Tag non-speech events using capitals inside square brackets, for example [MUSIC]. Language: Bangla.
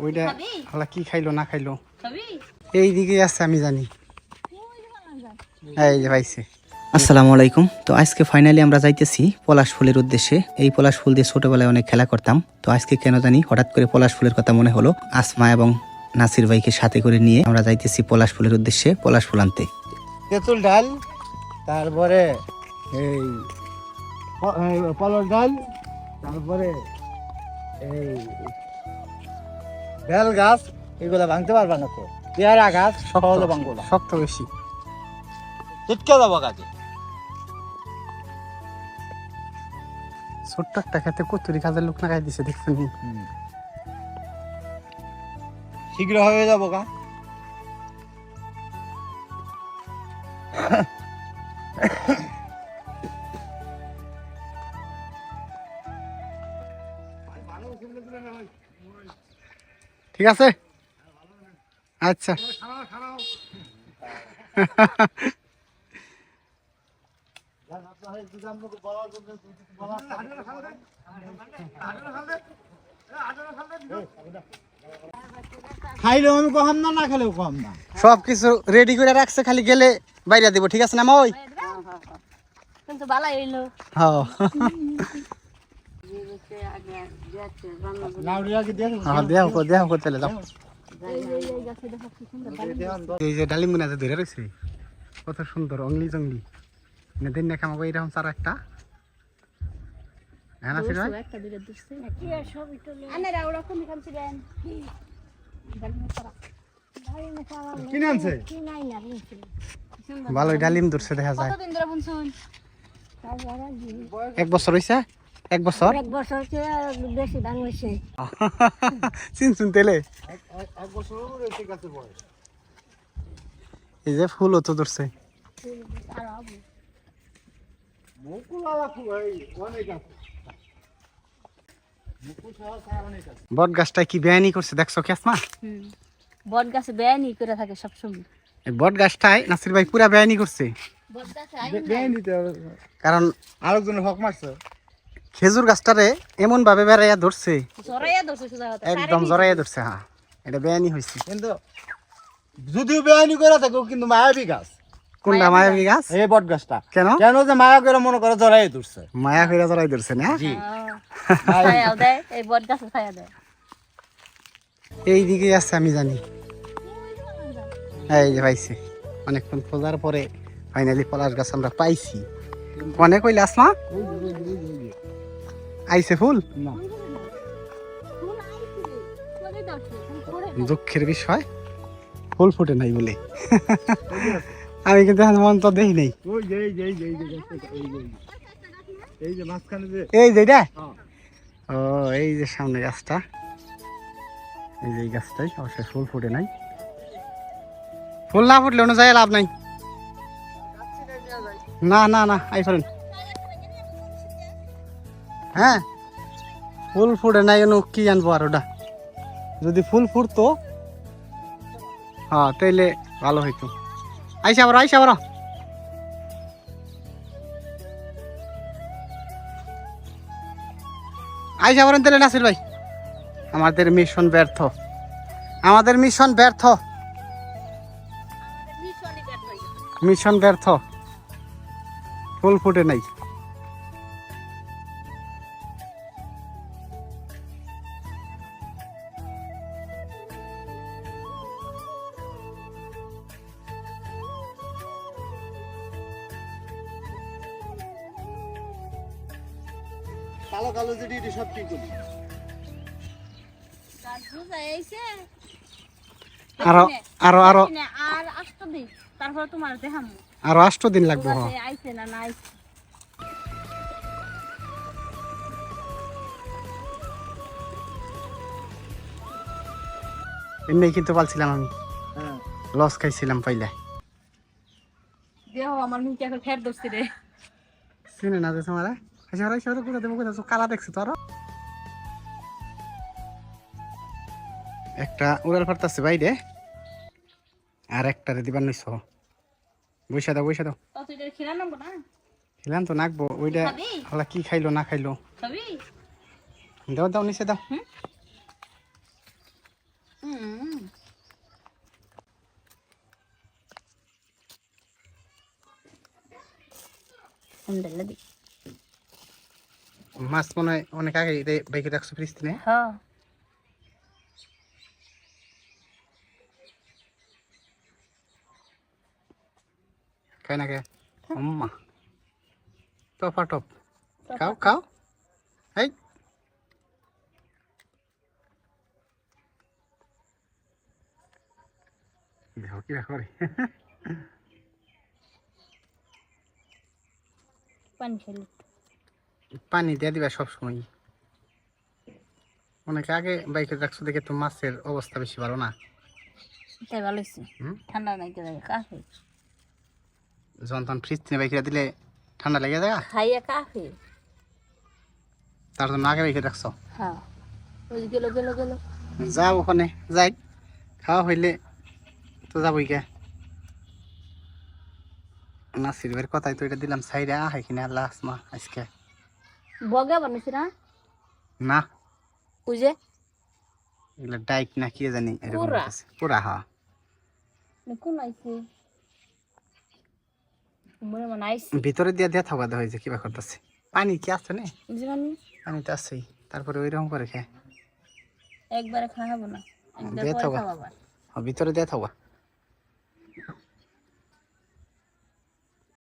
ওইটা? কি খাইলো না খাইলো? এই দিকে আছে আমি জানি। এই যে পাইছে। আসসালামু আলাইকুম। তো আজকে ফাইনালি আমরা যাইতেছি পলাশ ফুলের উদ্দেশ্যে। এই পলাশ ফুল দিয়ে ছোটবেলায় অনেক খেলা করতাম। তো আজকে কেন জানি হঠাৎ করে পলাশ ফুলের কথা মনে হলো। আসমা এবং নাসির ভাইকে সাথে করে নিয়ে আমরা যাইতেছি পলাশ ফুলের উদ্দেশ্যে পলাশ ফুল আনতে। তেঁতুল ডাল তারপরে এই প- এই পলর ডাল তারপরে এই বেল গাছ এগুলো ভাঙতে পারবা না তো। পেয়ারা গাছ সহজে ভাঙবো না। শক্ত বেশি। চিটকে যাব কাজে ছোট্ট একটা খেতে কতুরি কাজের লোক লাগাই দিছে দেখছেন? শীঘ্র হয়ে যাব গা। ঠিক আছে? আচ্ছা। খাইলেও আমি কম না না খেলেও কম না। সব কিছু রেডি করে রাখছে খালি গেলে বাইরে দিব ঠিক আছে না মই? কিন্তু ভালো হইল হ্যাঁ। এই যে ডালিম গুনা ধরে রয়েছে কত সুন্দর অংলি জংলি না দিন না খামাবো এরকম চার একটা ভালোই ডালিম ধরছে দেখা যায়। এক বছর হইছে। এক বছর? এক বছর বেশি দাম হয়েছে [LAUGHS] চিন শুন তেলে। এক বছর ঠিক আছে বয়স এই যে ফুলও তো ধরছে। বট গাছটায় কি বেআইনি করছে? দেখছ কি আসমা? বট গাছে বেয়ানি করে থাকে সবসময়। এই বট গাছটায় নাসির ভাই পুরা বেআইনি করছে। বেআইন কারণ আরেকজনের হক মারছে। খেজুর গাছটারে এমন ভাবে বেড়াইয়া ধরছে। একদম জড়াইয়া ধরছে হ্যাঁ। এটা বেআইনি হয়েছে কিন্তু যদিও বেআইনি করে থাকে কিন্তু মায়াবী গাছ। কোনটা মায়াবী গাছ? এই বট গাছটা। কেন? কেন যে মায়া করে মনে করে জড়াই ধরছে। মায়া জড়াই ধরছে না? জি। [LAUGHS] ছায়াও দেয় এই বট গাছে ছায়া দেয়। এই দিকে আছে আমি জানি। এই যে পাইছি। অনেকক্ষণ খোঁজার পরে ফাইনালি পলাশ গাছ আমরা পাইছি। মনে কইলে আসমা আইছে ফুল? না। দুঃখের বিষয়। ফুল ফুটে নাই বলে। আমি কিন্তু এখন মন তো দেখি নাই। এই যে। ও এই যে সামনে গাছটা। এই যে এই গাছটাই অবশ্যই ফুল ফুটে নাই। ফুল না ফুটলে অন্য জায়গায় লাভ নাই। না না না আই ফেরেন হ্যাঁ? ফুল ফুটে নাই এনো কি আনব আর ওটা? যদি ফুল ফুটতো হ্যাঁ তাইলে ভালো হইতো। আইসা আবার আইসা আবার আইসা বলেন তাহলে নাসির ভাই। আমাদের মিশন ব্যর্থ। আমাদের মিশন ব্যর্থ। মিশন ব্যর্থ। ফুল ফুটে নাই। কালো কালো যে ডিটি সব ঠিক করি আরও আরও আরও। আর আসতো দিন তারপর তোমার দেখাম। আরও আষ্ট দিন লাগবে আইছে না না আইছে। এমনি কিন্তু পালছিলাম আমি। হ্যাঁ। লস খাইছিলাম পাইলে। দেহ আমার মুখে এখন ফের ধরছে রে। চিনে না যে তোমার? হাসি হাসি করে দেবো কোথাও কালা দেখছে তো আরও? একটা উড়াল ফাটতাছে বাইরে। আর একটা রে দিবার নইছ বইসা দাও বইসা দাও। খেলাম তো নাকবো ওইটা হলা কি খাইলো না খাইলো। দাও দাও নিচে দাও। হুম। মাছ মনে হয় অনেক আগে বাইকে রাখছো ফ্রিস্তিনে হ্যাঁ। খাই না কে? আম্মা। টপা টপ খাও খাও। এই। দেখো কি করে পানি খেলি পানি দিয়ে দিবা সবসময়। অনেক আগে বাইকে রাখছো দেখে তো মাছের অবস্থা বেশি ভালো না। তাই ভালো হয়েছে ঠান্ডা নাই কে লাগে যখন তখন ফ্রিজ থেকে বাইকে দিলে ঠান্ডা লেগে যায়? খাইয়া কাফে। তার জন্য আগে বাইকে রাখছো? হ্যাঁ। ওই গেল গেল গেল। যাও ওখানে যাই। খাওয়া হইলে তো যাবই কে নাসির ভাইয়ের কথাই তো এটা দিলাম সাইডে আহাই কিনা আল্লাহ আসমা আজকে। বগা বানাইছি না? না। ওই যে? এগুলো ডাইক না কি জানি এরকম পুরা? পুরা হ্যাঁ কোন আইছে? মনে মনে আইছে। ভিতরে দিয়ে দিয়ে থাকা হয়েছে কিবা করতেছে। পানি কি আছে না? পানি? তো আছেই। তারপরে ওইরকম করে খেয়ে একবারে খাওয়াবো না। দিয়ে পরে ভিতরে দিয়ে থাকা